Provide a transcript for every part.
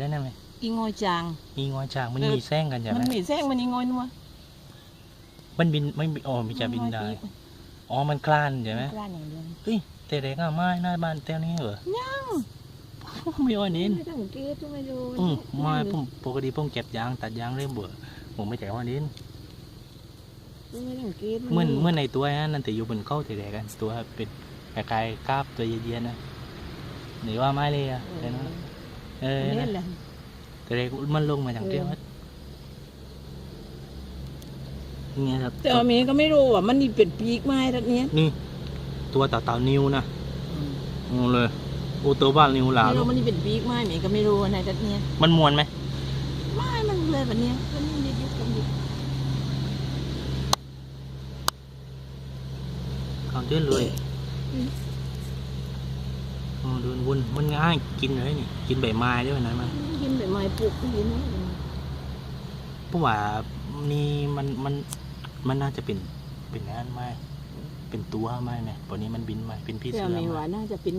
ได้ไหมอีงอยจางมีงอยช้างมันเออมีแซงกันใช่ไหมมันมีแซงมันอีงอยนัวมันบินไม่บินอ๋อมันจะบินได้อ๋อมันคลานใช่ไหมกล้านอย่างเดียวเฮ้ยแต่เด็กอะไม่หน้าบ้านเต้านี้เหรอไม่อ่อนเน้นไม่ต้องเกลียดไม่ดูอืมไม่ผมปกติผมเก็บยางตัดยางเรื่อยเบื่อผมไม่ใจอ่อนเน้นไม่ต้องเกลียดเหมื่อนเหมื่อนในตัวนั่นแต่อยู่บนเข้าแต่เด็กกันตัวเป็นคล้ายๆกราบตัวเย็นๆนะหรือว่าไม่เลยอะเห็นไหม เออเล่นะนเลยแต่เด็กมันลงมาจากเตี้ยวนี่ไงครับแต่ว่าเมย์ก็ไม่รู้ว่ามันนี่เป็นปีกไม้ทัดเนี้ยนี่ ตัวเต่าเต่านิ้วนะโอ้เลยโอ้ตัวบ้านนิ้วหลาไม่ลูรู้กมันนี่เป็นปีกไม้เมย์ก็ไม่รู้อะไรทัดเนี้ยมันมวนไหมไม่มันเลยแบบเนี้ยมันนี่ยึดกันอยู่เขาเดือดเลยโอ้เดินวนมันง่ายกินเลยนี่กินใบไม้ด้วยนะมันกินใบไม้ปลูกก็กินนะเพราะว่านี่มันมันมันน่าจะเป็นเป็นงานไม้เป็นตัวไม้ไหมตอนนี้มันบินไม้เป็นพี่แต่เสือเมย์ไม้ว่าน่าจะเป็น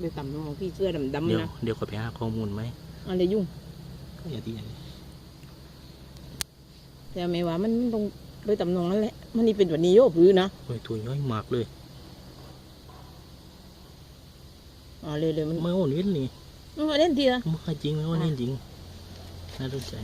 ไปต่ำของพี่เสื้อดำเดี๋ยวๆนะเดี๋ยวขอไปหาข้อมูลไหมอะไรยุ่งก็อย่าที่อย่างนี้แต่เมย์ว่ามันตรงโดยตำนองนั่นแหละ มันนี่เป็นแบบนี้โยบหรือนะโอ้ยตัวย่อยมากเลย อ๋อเลยเลยมันไม่โอ้เล่นนี่มันมาเล่นทีละไม่ค่อยจริงไม่โอ้เล่นจริงน่าสนใจ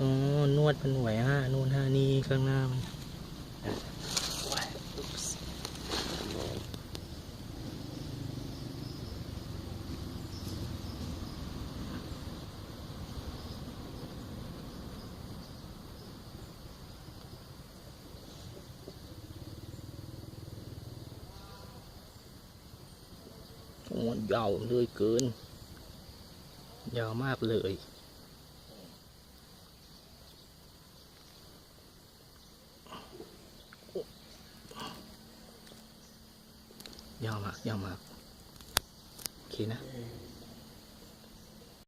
อ๋อนวดมันไหวห้านู่นห้านี่ข้างหน้ามัน โอ้ยาวเลยเกิน ยาวมากเลย ยาวมาก ยาวมาก โอเคนะอ